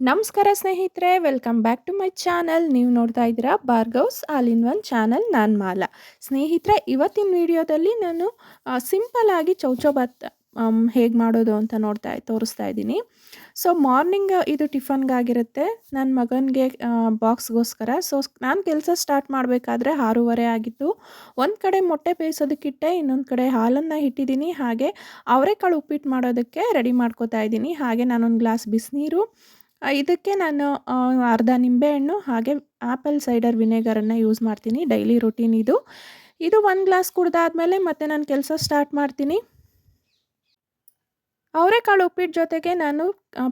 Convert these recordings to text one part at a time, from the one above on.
ನಮಸ್ಕಾರ ಸ್ನೇಹಿತರೆ welcome back to my channel ನೀವು ನೋಡ್ತಾ ಇದ್ದೀರಾ ಬಾರ್ಗೌಸ್ ಆಲ್ ಇನ್ ಒನ್ ಚಾನಲ್ ನಾನು ಮಾಲಾ. ಸ್ನೇಹಿತರೆ, ಇವತ್ತಿನ ವಿಡಿಯೋದಲ್ಲಿ ನಾನು ಸಿಂಪಲ್ ಆಗಿ ಚೌಚೌಬಾತ್ ಹೇಗೆ ಮಾಡೋದು ಅಂತ ನೋಡ್ತಾ, ತೋರಿಸ್ತಾ ಇದ್ದೀನಿ. ಸೊ ಮಾರ್ನಿಂಗ್ ಇದು ಟಿಫನ್ಗಾಗಿರುತ್ತೆ ನನ್ನ ಮಗನಿಗೆ ಬಾಕ್ಸ್ಗೋಸ್ಕರ ಸೊ ನಾನು ಕೆಲಸ ಸ್ಟಾರ್ಟ್ ಮಾಡಬೇಕಾದ್ರೆ ಆರೂವರೆ ಆಗಿತ್ತು. ಒಂದು ಕಡೆ ಮೊಟ್ಟೆ ಬೇಯಿಸೋದಕ್ಕಿಟ್ಟೆ, ಇನ್ನೊಂದು ಕಡೆ ಹಾಲನ್ನು ಇಟ್ಟಿದ್ದೀನಿ ಹಾಗೆ ಅವರೆಕಾಳು ಉಪ್ಪಿಟ್ಟು ಮಾಡೋದಕ್ಕೆ ರೆಡಿ ಮಾಡ್ಕೋತಾ ಇದ್ದೀನಿ. ಹಾಗೆ ನಾನೊಂದು ಗ್ಲಾಸ್ ಬಿಸಿನೀರು ಇದಕ್ಕೆ ನಾನು ಅರ್ಧ ನಿಂಬೆಹಣ್ಣು ಹಾಗೆ ಆ್ಯಪಲ್ ಸೈಡರ್ ವಿನೆಗರನ್ನು ಯೂಸ್ ಮಾಡ್ತೀನಿ, ಡೈಲಿ ರೊಟೀನ್ ಇದು. ಇದು ಒಂದು ಗ್ಲಾಸ್ ಕುಡ್ದಾದ್ಮೇಲೆ ಮತ್ತೆ ನಾನು ಕೆಲಸ ಸ್ಟಾರ್ಟ್ ಮಾಡ್ತೀನಿ. ಅವರೆಕಾಳು ಉಪ್ಪಿಟ್ಟು ಜೊತೆಗೆ ನಾನು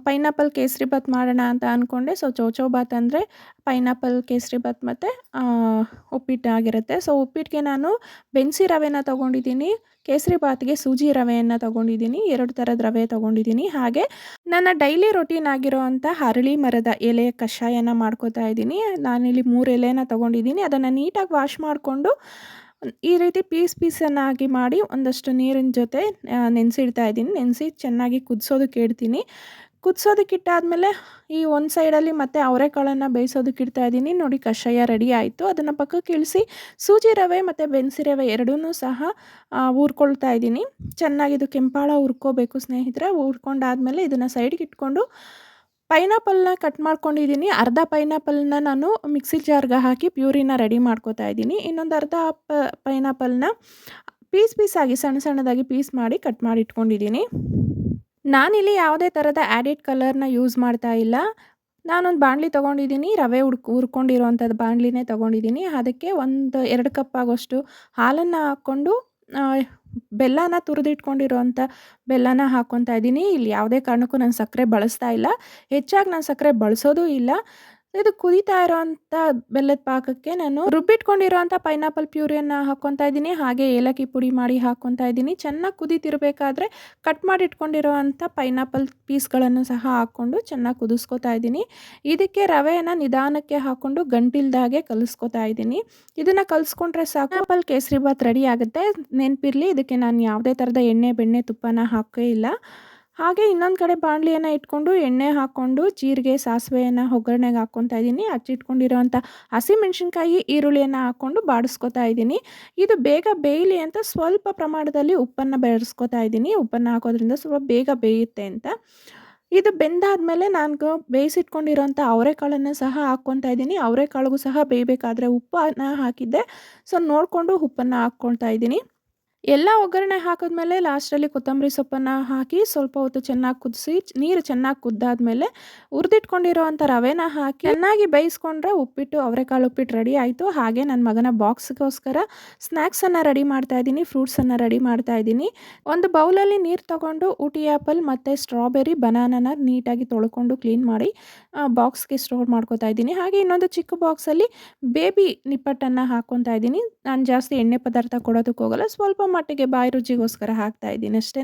ಪೈನಾಪಲ್ ಕೇಸರಿ ಬಾತ್ ಮಾಡೋಣ ಅಂತ ಅಂದ್ಕೊಂಡೆ ಸೊ ಚೌಚೌ ಬಾತ್ ಅಂದರೆ ಪೈನಾಪಲ್ ಕೇಸರಿ ಬಾತ್ ಮತ್ತು ಉಪ್ಪಿಟ್ಟು ಆಗಿರುತ್ತೆ. ಸೊ ಉಪ್ಪಿಟ್ಟಿಗೆ ನಾನು ಬೆನ್ಸಿ ರವೆನ ತೊಗೊಂಡಿದ್ದೀನಿ, ಕೇಸರಿ ಬಾತ್ಗೆ ಸೂಜಿ ರವೆಯನ್ನು ತೊಗೊಂಡಿದ್ದೀನಿ, ಎರಡು ಥರದ ರವೆ ತೊಗೊಂಡಿದ್ದೀನಿ. ಹಾಗೆ ನನ್ನ ಡೈಲಿ ರೊಟೀನ್ ಆಗಿರೋ ಅಂಥ ಹರಳಿ ಮರದ ಎಲೆಯ ಕಷಾಯನ ಮಾಡ್ಕೋತಾ ಇದ್ದೀನಿ. ನಾನಿಲ್ಲಿ ಮೂರು ಎಲೆನ ತೊಗೊಂಡಿದ್ದೀನಿ. ಅದನ್ನು ನೀಟಾಗಿ ವಾಶ್ ಮಾಡಿಕೊಂಡು ಈ ರೀತಿ ಪೀಸ್ ಪೀಸನ್ನಾಗಿ ಮಾಡಿ ಒಂದಷ್ಟು ನೀರಿನ ಜೊತೆ ನೆನೆಸಿಡ್ತಾ ಇದ್ದೀನಿ. ನೆನೆಸಿ ಚೆನ್ನಾಗಿ ಕುದಿಸೋದಕ್ಕೆ ಇಡ್ತೀನಿ ಕುದಿಸೋದಕ್ಕೆ ಇಟ್ಟಾದಮೇಲೆ ಈ ಒಂದು ಸೈಡಲ್ಲಿ ಮತ್ತೆ ಅವರೆಕಾಳನ್ನು ಬೇಯಿಸೋದಕ್ಕೆ ಇಡ್ತಾ ಇದ್ದೀನಿ. ನೋಡಿ ಕಷಾಯ ರೆಡಿ ಆಯಿತು. ಅದನ್ನು ಪಕ್ಕಕ್ಕೆ ಇಳಿಸಿ ಸೂಜಿ ರವೆ ಮತ್ತು ಬೆನ್ಸಿ ರವೆ ಎರಡೂ ಸಹ ಊರ್ಕೊಳ್ತಾ ಇದ್ದೀನಿ. ಚೆನ್ನಾಗಿದು ಕೆಂಪಾಳ ಹುರ್ಕೋಬೇಕು ಸ್ನೇಹಿತರೆ. ಹುರ್ಕೊಂಡಾದ್ಮೇಲೆ ಇದನ್ನು ಸೈಡ್ಗೆ ಇಟ್ಕೊಂಡು ಪೈನಾಪಲ್ನ ಕಟ್ ಮಾಡ್ಕೊಂಡಿದ್ದೀನಿ. ಅರ್ಧ ಪೈನಾಪಲ್ನ ನಾನು ಮಿಕ್ಸಿ ಜಾರ್ಗೆ ಹಾಕಿ ಪ್ಯೂರಿನ ರೆಡಿ ಮಾಡ್ಕೋತಾ ಇದ್ದೀನಿ. ಇನ್ನೊಂದು ಅರ್ಧ ಪ, ಪೈನಾಪಲ್ನ ಪೀಸ್ ಪೀಸಾಗಿ ಸಣ್ಣ ಸಣ್ಣದಾಗಿ ಪೀಸ್ ಮಾಡಿ ಕಟ್ ಮಾಡಿ ಇಟ್ಕೊಂಡಿದ್ದೀನಿ. ನಾನಿಲ್ಲಿ ಯಾವುದೇ ಥರದ ಆ್ಯಡಿಡ್ ಕಲರ್ನ ಯೂಸ್ ಮಾಡ್ತಾ ಇಲ್ಲ. ನಾನೊಂದು ಬಾಣಲಿ ತೊಗೊಂಡಿದ್ದೀನಿ. ರವೆ ಹುಡ್ಕ್ ಹುರ್ಕೊಂಡಿರೋವಂಥದ್ದು ಬಾಣಲಿನೇ ತೊಗೊಂಡಿದ್ದೀನಿ. ಅದಕ್ಕೆ ಒಂದು, ಎರಡು ಕಪ್ ಆಗೋಷ್ಟು ಹಾಲನ್ನು ಹಾಕ್ಕೊಂಡು ಬೆಲ್ಲನ ತುರಿದಿಟ್ಕೊಂಡಿರೋಂಥ ಬೆಲ್ಲನ ಹಾಕ್ಕೊತಾ ಇದ್ದೀನಿ. ಇಲ್ಲಿ ಯಾವುದೇ ಕಾರಣಕ್ಕೂ ನಾನು ಸಕ್ಕರೆ ಬಳಸ್ತಾ ಇಲ್ಲ. ಹೆಚ್ಚಾಗಿ ನಾನು ಸಕ್ಕರೆ ಬಳಸೋದು ಇಲ್ಲ. ಇದು ಕುದೀತಾ ಇರೋವಂಥ ಬೆಲ್ಲದ ಪಾಕಕ್ಕೆ ನಾನು ರುಬ್ಬಿಟ್ಕೊಂಡಿರೋವಂಥ ಪೈನಾಪಲ್ ಪ್ಯೂರಿಯನ್ನು ಹಾಕ್ಕೊತಾ ಇದ್ದೀನಿ, ಹಾಗೆ ಏಲಕ್ಕಿ ಪುಡಿ ಮಾಡಿ ಹಾಕ್ಕೊತಾ ಇದ್ದೀನಿ. ಚೆನ್ನಾಗಿ ಕುದೀತಿರಬೇಕಾದ್ರೆ ಕಟ್ ಮಾಡಿ ಇಟ್ಕೊಂಡಿರೋವಂಥ ಪೈನಾಪಲ್ ಪೀಸ್ಗಳನ್ನು ಸಹ ಹಾಕ್ಕೊಂಡು ಚೆನ್ನಾಗಿ ಕುದಿಸ್ಕೊತಾ ಇದ್ದೀನಿ. ಇದಕ್ಕೆ ರವೆಯನ್ನು ನಿಧಾನಕ್ಕೆ ಹಾಕ್ಕೊಂಡು ಗಂಟಿಲ್ದಾಗೆ ಕಲಿಸ್ಕೊತಾ ಇದ್ದೀನಿ. ಇದನ್ನು ಕಲಿಸ್ಕೊಂಡ್ರೆ ಸಾಕು. ಕೇಸರಿ ಬಾತ್ ರೆಡಿ ಆಗುತ್ತೆ. ನೆನಪಿರಲಿ, ಇದಕ್ಕೆ ನಾನು ಯಾವುದೇ ಥರದ ಎಣ್ಣೆ, ಬೆಣ್ಣೆ, ತುಪ್ಪನ ಹಾಕೇ ಇಲ್ಲ. ಹಾಗೆ ಇನ್ನೊಂದು ಕಡೆ ಬಾಣಲಿಯನ್ನು ಇಟ್ಕೊಂಡು, ಎಣ್ಣೆ ಹಾಕ್ಕೊಂಡು ಜೀರಿಗೆ, ಸಾಸಿವೆಯನ್ನು ಒಗ್ಗರಣೆಗೆ ಹಾಕ್ಕೊತಾ ಇದ್ದೀನಿ ಹಸಿ ಹಸಿಮೆಣ್ಸಿನ್ಕಾಯಿ ಈರುಳ್ಳಿಯನ್ನು ಹಾಕ್ಕೊಂಡು ಬಾಡಿಸ್ಕೊತಾ ಇದ್ದೀನಿ ಇದು ಬೇಗ ಬೇಯಲಿ ಅಂತ ಸ್ವಲ್ಪ ಪ್ರಮಾಣದಲ್ಲಿ ಉಪ್ಪನ್ನು ಬೆರೆಸ್ಕೊತಾ ಇದ್ದೀನಿ ಉಪ್ಪನ್ನು ಹಾಕೋದ್ರಿಂದ ಸ್ವಲ್ಪ ಬೇಗ ಬೇಯುತ್ತೆ ಅಂತ. ಇದು ಬೆಂದಾದ್ಮೇಲೆ ನಾನು ಬೇಯಿಸಿಟ್ಕೊಂಡಿರೋಂಥ ಅವರೆಕಾಳನ್ನು ಸಹ ಹಾಕ್ಕೊತಾ ಇದ್ದೀನಿ ಅವರೆಕಾಳಿಗೂ ಸಹ ಬೇಯಬೇಕಾದ್ರೆ ಉಪ್ಪನ್ನು ಹಾಕಿದ್ದೆ. ಸೊ ನೋಡಿಕೊಂಡು ಉಪ್ಪನ್ನು ಹಾಕ್ಕೊಳ್ತಾ ಇದ್ದೀನಿ ಎಲ್ಲ ಒಗ್ಗರಣೆ ಹಾಕಿದ್ಮೇಲೆ ಲಾಸ್ಟಲ್ಲಿ ಕೊತ್ತಂಬರಿ ಸೊಪ್ಪನ್ನು ಹಾಕಿ ಸ್ವಲ್ಪ ಹೊತ್ತು ಚೆನ್ನಾಗಿ ಕುದಿಸಿ, ನೀರು ಚೆನ್ನಾಗಿ ಕುದ್ದಾದ್ಮೇಲೆ ಹುರಿದಿಟ್ಕೊಂಡಿರೋವಂಥ ರವೆನ ಹಾಕಿ ಚೆನ್ನಾಗಿ ಬೇಯಿಸ್ಕೊಂಡ್ರೆ ಉಪ್ಪಿಟ್ಟು, ಅವರೆಕಾಳು ಉಪ್ಪಿಟ್ಟು ರೆಡಿ ಆಯಿತು. ಹಾಗೆ ನನ್ನ ಮಗನ ಬಾಕ್ಸ್ಗೋಸ್ಕರ ಸ್ನ್ಯಾಕ್ಸನ್ನು ರೆಡಿ ಮಾಡ್ತಾ ಇದ್ದೀನಿ, ಫ್ರೂಟ್ಸನ್ನು ರೆಡಿ ಮಾಡ್ತಾ ಇದ್ದೀನಿ. ಒಂದು ಬೌಲಲ್ಲಿ ನೀರು ತಗೊಂಡು ಊಟಿ ಆ್ಯಪಲ್ ಮತ್ತು ಸ್ಟ್ರಾಬೆರಿ, ಬನಾನನ ನೀಟಾಗಿ ತೊಳ್ಕೊಂಡು ಕ್ಲೀನ್ ಮಾಡಿ ಬಾಕ್ಸ್ಗೆ ಸ್ಟೋರ್ ಮಾಡ್ಕೊತಾ ಇದ್ದೀನಿ. ಹಾಗೆ ಇನ್ನೊಂದು ಚಿಕ್ಕ ಬಾಕ್ಸಲ್ಲಿ ಬೇಬಿ ನಿಪ್ಪಟ್ಟನ್ನು ಹಾಕ್ಕೊತಾ ಇದ್ದೀನಿ. ನಾನು ಜಾಸ್ತಿ ಎಣ್ಣೆ ಪದಾರ್ಥ ಕೊಡೋದಕ್ಕೆ ಹೋಗಲ್ಲ ಸ್ವಲ್ಪ ಮಟ್ಟಿಗೆ ಬಾಯಿ ರುಚಿಗೋಸ್ಕರ ಹಾಕ್ತಾ ಇದ್ದೀನಿ ಅಷ್ಟೇ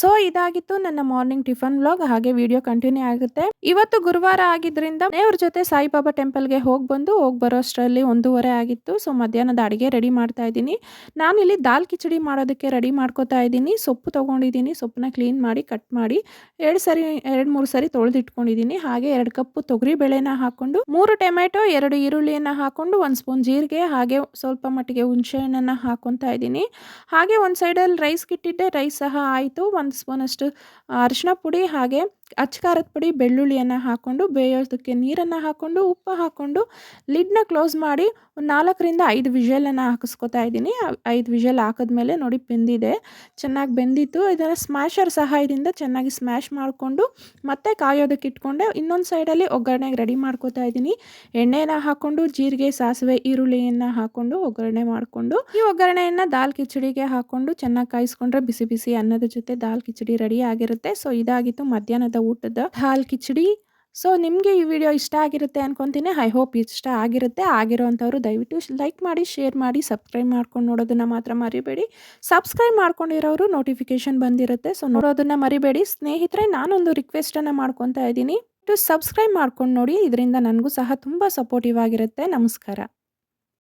ಸೊ ಇದಾಗಿತ್ತು ನನ್ನ ಮಾರ್ನಿಂಗ್ ಟಿಫನ್ ವ್ಲಾಗ್ ಹಾಗೆ ವಿಡಿಯೋ ಕಂಟಿನ್ಯೂ ಆಗುತ್ತೆ. ಇವತ್ತು ಗುರುವಾರ ಆಗಿದ್ರಿಂದ ಅವ್ರ ಜೊತೆ ಸಾಯಿಬಾಬಾ ಟೆಂಪಲ್ಗೆ ಹೋಗಿ ಬಂದು, ಹೋಗಿ ಬರೋ ಅಷ್ಟರಲ್ಲಿ ಒಂದೂವರೆ ಆಗಿತ್ತು. ಸೊ ಮಧ್ಯಾಹ್ನದ ಅಡುಗೆ ರೆಡಿ ಮಾಡ್ತಾ ಇದ್ದೀನಿ. ನಾನಿಲ್ಲಿ ದಾಲ್ ಕಿಚಡಿ ಮಾಡೋದಕ್ಕೆ ರೆಡಿ ಮಾಡ್ಕೋತಾ ಇದ್ದೀನಿ. ಸೊಪ್ಪು ತೊಗೊಂಡಿದ್ದೀನಿ. ಸೊಪ್ಪನ್ನ ಕ್ಲೀನ್ ಮಾಡಿ ಕಟ್ ಮಾಡಿ, ಎರಡು ಸರಿ, ಎರಡು ಮೂರು ಸರಿ ತೊಳೆದಿಟ್ಕೊಂಡಿದ್ದೀನಿ. ಹಾಗೆ ಎರಡು ಕಪ್ಪು ತೊಗರಿ ಬೇಳೆನ ಹಾಕ್ಕೊಂಡು, ಮೂರು ಟೊಮೆಟೊ, ಎರಡು ಈರುಳ್ಳಿಯನ್ನು ಹಾಕೊಂಡು ಒಂದು ಸ್ಪೂನ್ ಜೀರಿಗೆ, ಹಾಗೆ ಸ್ವಲ್ಪ ಮಟ್ಟಿಗೆ ಹುಣಸೆ ಹಣ್ಣನ್ನು ಹಾಕೊತಾ ಇದ್ದೀನಿ. ಹಾಗೆ ಒಂದು ಸೈಡಲ್ಲಿ ಇಟ್ಟಿದ್ದೆ ರೈಸ್ ಸಹ ಆಯಿತು. ಒಂದು ಸ್ಪೂನಷ್ಟು ಅರಿಶಿನ ಪುಡಿ ಹಾಗೆ ಅಚ್ಚ ಖಾರದ ಪುಡಿ, ಬೆಳ್ಳುಳ್ಳಿಯನ್ನು ಹಾಕ್ಕೊಂಡು ಬೇಯೋದಕ್ಕೆ ನೀರನ್ನು ಹಾಕ್ಕೊಂಡು ಉಪ್ಪು ಹಾಕ್ಕೊಂಡು ಲಿಡ್ನ ಕ್ಲೋಸ್ ಮಾಡಿ ಒಂದು ನಾಲ್ಕರಿಂದ ಐದು ವಿಷಲನ್ನು ಹಾಕಿಸ್ಕೊತಾ ಇದ್ದೀನಿ. ಐದು ವಿಷಲ್ ಹಾಕಿದ್ಮೇಲೆ ನೋಡಿ ಬೆಂದಿದೆ. ಚೆನ್ನಾಗಿ ಬೆಂದಿತ್ತು. ಇದನ್ನು ಸ್ಮ್ಯಾಶರ್ ಸಹಾಯದಿಂದ ಚೆನ್ನಾಗಿ ಸ್ಮ್ಯಾಶ್ ಮಾಡಿಕೊಂಡು ಮತ್ತೆ ಕಾಯೋದಕ್ಕೆ ಇಟ್ಕೊಂಡೆ. ಇನ್ನೊಂದು ಸೈಡಲ್ಲಿ ಒಗ್ಗರಣೆಗೆ ರೆಡಿ ಮಾಡ್ಕೋತಾ ಇದ್ದೀನಿ. ಎಣ್ಣೆನ ಹಾಕ್ಕೊಂಡು ಜೀರಿಗೆ, ಸಾಸಿವೆ, ಈರುಳ್ಳಿಯನ್ನು ಹಾಕ್ಕೊಂಡು ಒಗ್ಗರಣೆ ಮಾಡಿಕೊಂಡು, ಈ ಒಗ್ಗರಣೆಯನ್ನು ದಾಲ್ ಕಿಚಡಿಗೆ ಹಾಕ್ಕೊಂಡು ಚೆನ್ನಾಗಿ ಕಾಯಿಸ್ಕೊಂಡ್ರೆ ಬಿಸಿ ಬಿಸಿ ಅನ್ನದ ಜೊತೆ ದಾಲ್ ಕಿಚಡಿ ರೆಡಿ ಆಗಿರುತ್ತೆ. ಸೊ ಇದಾಗಿತ್ತು ಮಧ್ಯಾಹ್ನದ ಊಟದ ಹಾಲ್ ಕಿಚಡಿ. ಸೊ ನಿಮಗೆ ಈ ವಿಡಿಯೋ ಇಷ್ಟ ಆಗಿರುತ್ತೆ ಅನ್ಕೊತೀನಿ. ಐ ಹೋಪ್ ಇಷ್ಟ ಆಗಿರುತ್ತೆ. ಆಗಿರೋವಂಥವ್ರು ದಯವಿಟ್ಟು ಲೈಕ್ ಮಾಡಿ ಶೇರ್ ಮಾಡಿ ಸಬ್ಸ್ಕ್ರೈಬ್ ಮಾಡ್ಕೊಂಡು ನೋಡೋದನ್ನು ಮಾತ್ರ ಮರಿಬೇಡಿ. ಸಬ್ಸ್ಕ್ರೈಬ್ ಮಾಡ್ಕೊಂಡಿರೋರು ನೋಟಿಫಿಕೇಶನ್ ಬಂದಿರುತ್ತೆ. ಸೊ ನೋಡೋದನ್ನು ಮರಿಬೇಡಿ. ಸ್ನೇಹಿತರೆ, ನಾನೊಂದು ರಿಕ್ವೆಸ್ಟನ್ನು ಮಾಡ್ಕೊತಾ ಇದ್ದೀನಿ. ಟು ಸಬ್ಸ್ಕ್ರೈಬ್ ಮಾಡ್ಕೊಂಡು ನೋಡಿ, ಇದರಿಂದ ನನಗೂ ಸಹ ತುಂಬ ಸಪೋರ್ಟಿವ್ ಆಗಿರುತ್ತೆ. ನಮಸ್ಕಾರ.